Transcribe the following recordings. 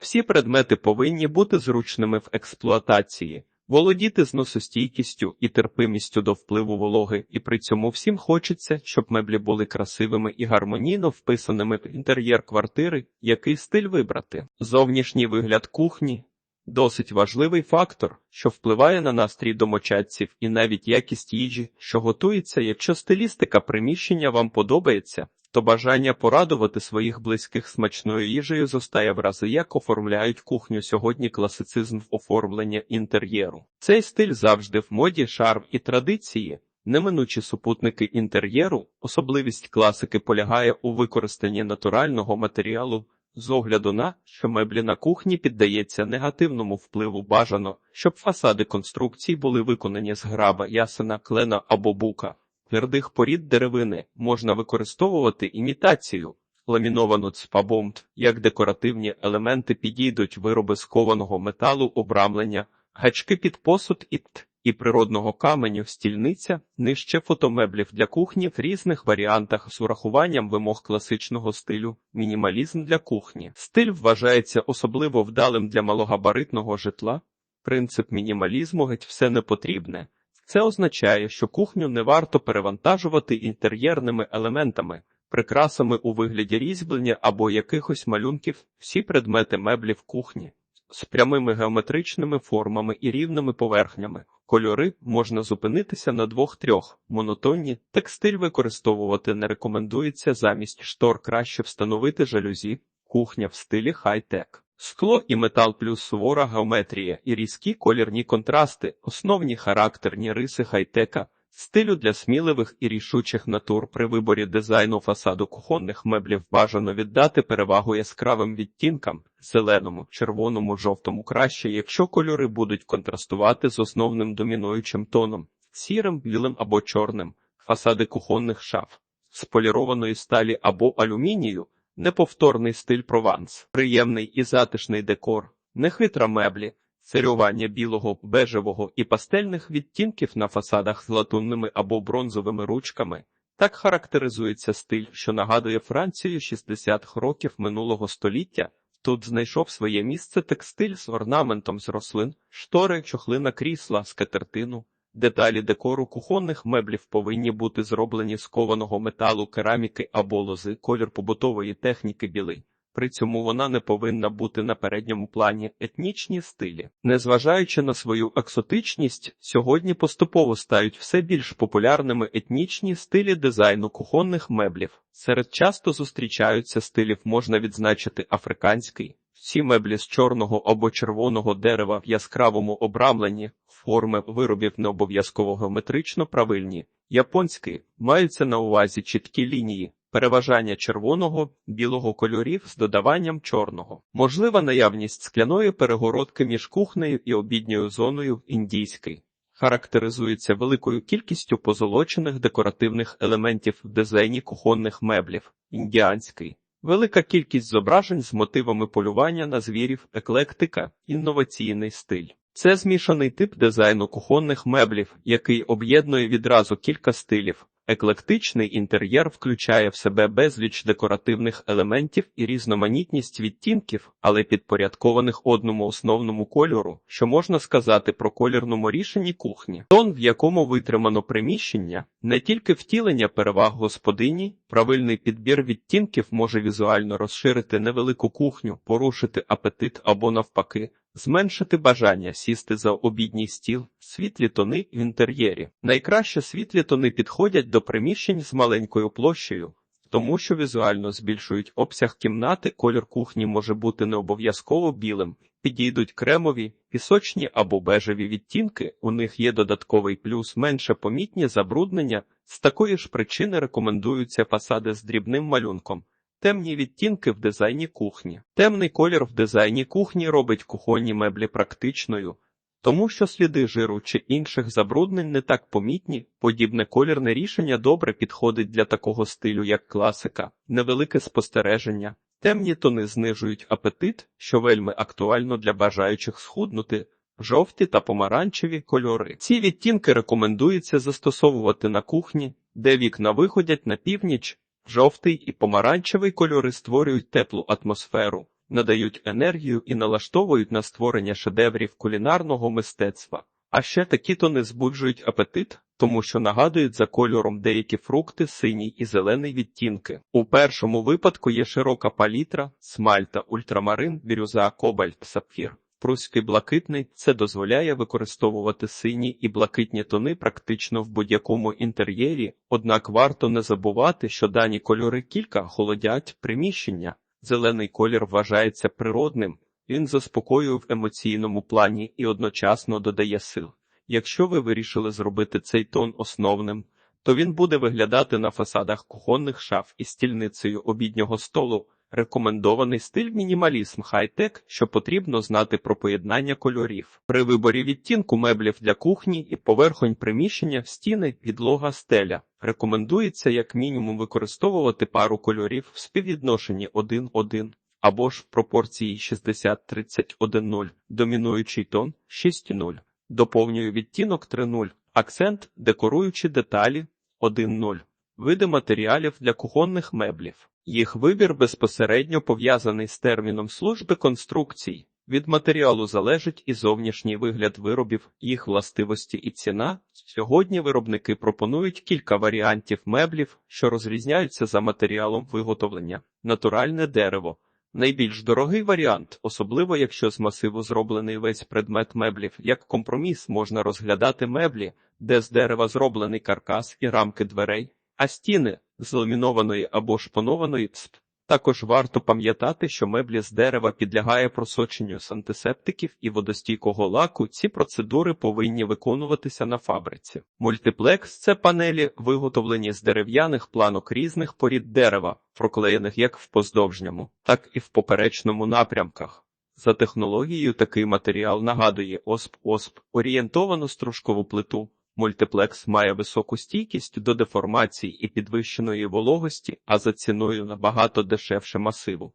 Всі предмети повинні бути зручними в експлуатації, володіти зносостійкістю і терпимістю до впливу вологи, і при цьому всім хочеться, щоб меблі були красивими і гармонійно вписаними в інтер'єр квартири, який стиль вибрати. Зовнішній вигляд кухні досить важливий фактор, що впливає на настрій домочадців і навіть якість їжі, що готується, якщо стилістика приміщення вам подобається. То бажання порадувати своїх близьких смачною їжею зостає в рази, як оформляють кухню сьогодні класицизм в оформленні інтер'єру. Цей стиль завжди в моді, шарм і традиції. Неминучі супутники інтер'єру, особливість класики полягає у використанні натурального матеріалу, з огляду на, що меблі на кухні піддається негативному впливу бажано, щоб фасади конструкцій були виконані з граба, ясена, клена або бука. Твердих порід деревини можна використовувати імітацію, ламіновану цпабомт, як декоративні елементи підійдуть вироби з кованого металу, обрамлення, гачки під посуд і т. І природного каменю стільниця нижче фотомеблів для кухні в різних варіантах з урахуванням вимог класичного стилю, мінімалізм для кухні. Стиль вважається особливо вдалим для малогабаритного житла. Принцип мінімалізму геть все непотрібне. Це означає, що кухню не варто перевантажувати інтер'єрними елементами, прикрасами у вигляді різьблення або якихось малюнків, всі предмети меблів кухні з прямими геометричними формами і рівними поверхнями. Кольори можна зупинитися на двох-трьох. Монотонні текстиль використовувати не рекомендується замість штор краще встановити жалюзі, кухня в стилі хай-тек. Скло і метал плюс сувора геометрія і різкі колірні контрасти, основні характерні риси хай-тека, стилю для сміливих і рішучих натур при виборі дизайну фасаду кухонних меблів бажано віддати перевагу яскравим відтінкам, зеленому, червоному, жовтому краще, якщо кольори будуть контрастувати з основним домінуючим тоном, сірим, білим або чорним, фасади кухонних шаф, з полірованої сталі або алюмінію. Неповторний стиль прованс, приємний і затишний декор, нехитра меблі, царювання білого, бежевого і пастельних відтінків на фасадах з латунними або бронзовими ручками. Так характеризується стиль, що нагадує Францію 60 років минулого століття. Тут знайшов своє місце текстиль з орнаментом з рослин, штори, чохлина крісла, скатертину. Деталі декору кухонних меблів повинні бути зроблені з кованого металу, кераміки або лози, колір побутової техніки білий. При цьому вона не повинна бути на передньому плані етнічні стилі. Незважаючи на свою екзотичність, сьогодні поступово стають все більш популярними етнічні стилі дизайну кухонних меблів. Серед часто зустрічаються стилів можна відзначити африканський. Всі меблі з чорного або червоного дерева в яскравому обрамленні, форми виробів не обов'язково геометрично правильні, японський маються на увазі чіткі лінії, переважання червоного, білого кольорів з додаванням чорного, можлива наявність скляної перегородки між кухнею і обідньою зоною індійський. Характеризується великою кількістю позолочених декоративних елементів в дизайні кухонних меблів, індіанський. Велика кількість зображень з мотивами полювання на звірів, еклектика, інноваційний стиль. Це змішаний тип дизайну кухонних меблів, який об'єднує відразу кілька стилів. Еклектичний інтер'єр включає в себе безліч декоративних елементів і різноманітність відтінків, але підпорядкованих одному основному кольору, що можна сказати про колірному рішенні кухні. Тон, в якому витримано приміщення, не тільки втілення переваг господині, правильний підбір відтінків може візуально розширити невелику кухню, порушити апетит або навпаки. Зменшити бажання сісти за обідній стіл, світлі тони в інтер'єрі. Найкраще світлі тони підходять до приміщень з маленькою площею, тому що візуально збільшують обсяг кімнати, колір кухні може бути не обов'язково білим, підійдуть кремові, пісочні або бежеві відтінки, у них є додатковий плюс менше помітні забруднення, з такої ж причини рекомендуються фасади з дрібним малюнком. Темні відтінки в дизайні кухні. Темний колір в дизайні кухні робить кухонні меблі практичною, тому що сліди жиру чи інших забруднень не так помітні, подібне колірне рішення добре підходить для такого стилю, як класика, невелике спостереження. Темні тони знижують апетит, що вельми актуально для бажаючих схуднути. Жовті та помаранчеві кольори. Ці відтінки рекомендується застосовувати на кухні, де вікна виходять на північ, Жовтий і помаранчевий кольори створюють теплу атмосферу. надають енергію і налаштовують на створення шедеврів кулінарного мистецтва. А ще такі тони збуджують апетит, тому що нагадують за кольором деякі фрукти синій і зелений відтінки. У першому випадку є широка палітра, смальта, ультрамарин, бірюза, кобальт, сапфір. Пруський блакитний це дозволяє використовувати сині і блакитні тони практично в будь-якому інтер'єрі, однак варто не забувати, що дані кольори кілька холодять приміщення. Зелений колір вважається природним, він заспокоює в емоційному плані і одночасно додає сил. Якщо ви вирішили зробити цей тон основним, то він буде виглядати на фасадах кухонних шаф із стільницею обіднього столу. Рекомендований стиль мінімалізм хай-тек, що потрібно знати про поєднання кольорів. При виборі відтінку меблів для кухні і поверхонь приміщення, стіни, підлога, стеля. Рекомендується як мінімум використовувати пару кольорів в співвідношенні 1-1 або ж в пропорції 60-30-1-0, домінуючий тон 6-0, доповнює відтінок 3-0, акцент, декоруючі деталі 1-0. Види матеріалів для кухонних меблів. Їх вибір безпосередньо пов'язаний з терміном служби конструкцій. Від матеріалу залежить і зовнішній вигляд виробів, їх властивості і ціна. Сьогодні виробники пропонують кілька варіантів меблів, що розрізняються за матеріалом виготовлення. Натуральне дерево. Найбільш дорогий варіант, особливо якщо з масиву зроблений весь предмет меблів, як компроміс можна розглядати меблі, де з дерева зроблений каркас і рамки дверей, а стіни з ламінованої або шпонованої цп. Також варто пам'ятати, що меблі з дерева підлягає просоченню з антисептиків і водостійкого лаку. Ці процедури повинні виконуватися на фабриці. Мультиплекс це панелі, виготовлені з дерев'яних планок різних порід дерева, проклеєних як в поздовжньому, так і в поперечному напрямках. За технологією такий матеріал нагадує осп-осп, орієнтовану стружкову плиту. Мультиплекс має високу стійкість до деформації і підвищеної вологості, а за ціною набагато дешевше масиву.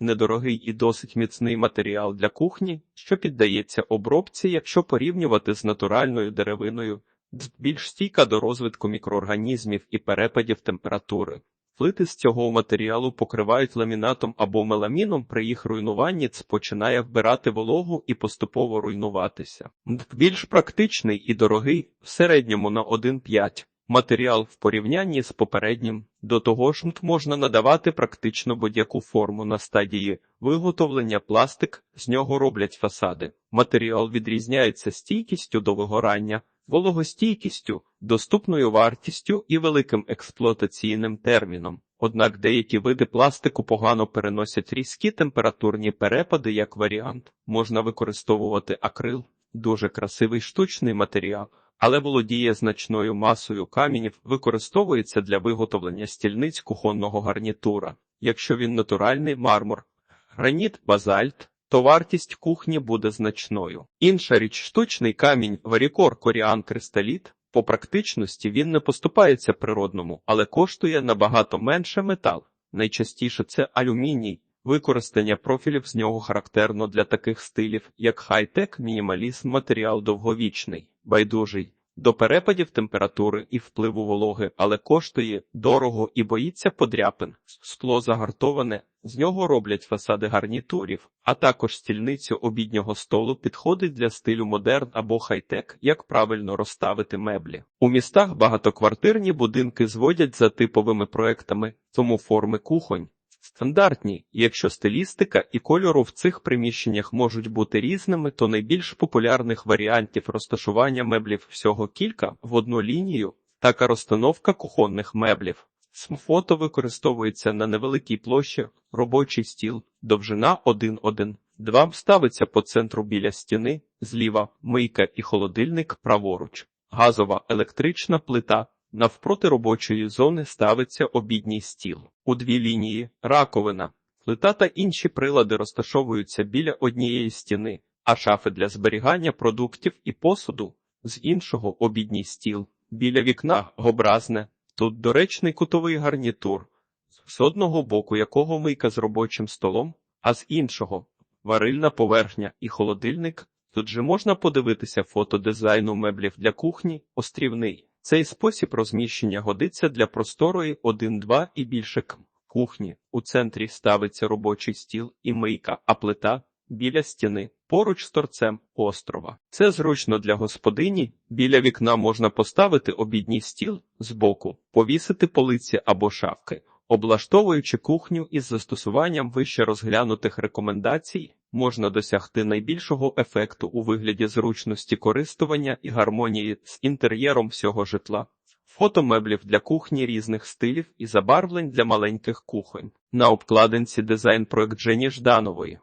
Недорогий і досить міцний матеріал для кухні, що піддається обробці, якщо порівнювати з натуральною деревиною, більш стійка до розвитку мікроорганізмів і перепадів температури. Плити з цього матеріалу покривають ламінатом або меламіном, при їх руйнуванні ц починає вбирати вологу і поступово руйнуватися. Більш практичний і дорогий, в середньому на 1,5. Матеріал в порівнянні з попереднім, до того ж можна надавати практично будь-яку форму на стадії виготовлення пластик, з нього роблять фасади. Матеріал відрізняється стійкістю до вигорання, вологостійкістю, доступною вартістю і великим експлуатаційним терміном. Однак деякі види пластику погано переносять різкі температурні перепади як варіант. Можна використовувати акрил, дуже красивий штучний матеріал, але володіє значною масою камінів, використовується для виготовлення стільниць кухонного гарнітура. Якщо він натуральний мармур, граніт, базальт, то вартість кухні буде значною. Інша річ штучний камінь варікор коріан кристаліт. По практичності він не поступається природному, але коштує набагато менше метал. Найчастіше це алюміній. Використання профілів з нього характерно для таких стилів, як хай-тек, мінімалізм, матеріал довговічний, байдужий, до перепадів температури і впливу вологи, але коштує дорого і боїться подряпин. Скло загартоване, з нього роблять фасади гарнітурів, а також стільницю обіднього столу підходить для стилю модерн або хай-тек, як правильно розставити меблі. У містах багатоквартирні будинки зводять за типовими проектами, тому форми кухонь. Стандартні, якщо стилістика і кольору в цих приміщеннях можуть бути різними, то найбільш популярних варіантів розташування меблів всього кілька в одну лінію, така розстановка кухонних меблів. Смфото використовується на невеликій площі, робочий стіл, довжина 1-1. Два ставиться по центру біля стіни, зліва мийка і холодильник праворуч, газова електрична плита. Навпроти робочої зони ставиться обідній стіл. У дві лінії раковина, плита та інші прилади розташовуються біля однієї стіни, а шафи для зберігання продуктів і посуду з іншого обідній стіл. Біля вікна образне. Тут доречний кутовий гарнітур, з одного боку якого мийка з робочим столом, а з іншого варильна поверхня і холодильник. Тут же можна подивитися фото дизайну меблів для кухні, острівний. Цей спосіб розміщення годиться для просторої 1-2 і більше кухні. У центрі ставиться робочий стіл і мийка, а плита біля стіни, поруч з торцем острова. Це зручно для господині. Біля вікна можна поставити обідній стіл збоку, повісити полиці або шафки. Облаштовуючи кухню із застосуванням вище розглянутих рекомендацій, можна досягти найбільшого ефекту у вигляді зручності користування і гармонії з інтер'єром всього житла. фотомеблів для кухні різних стилів і забарвлень для маленьких кухонь. На обкладинці дизайн проект Жені Жданової.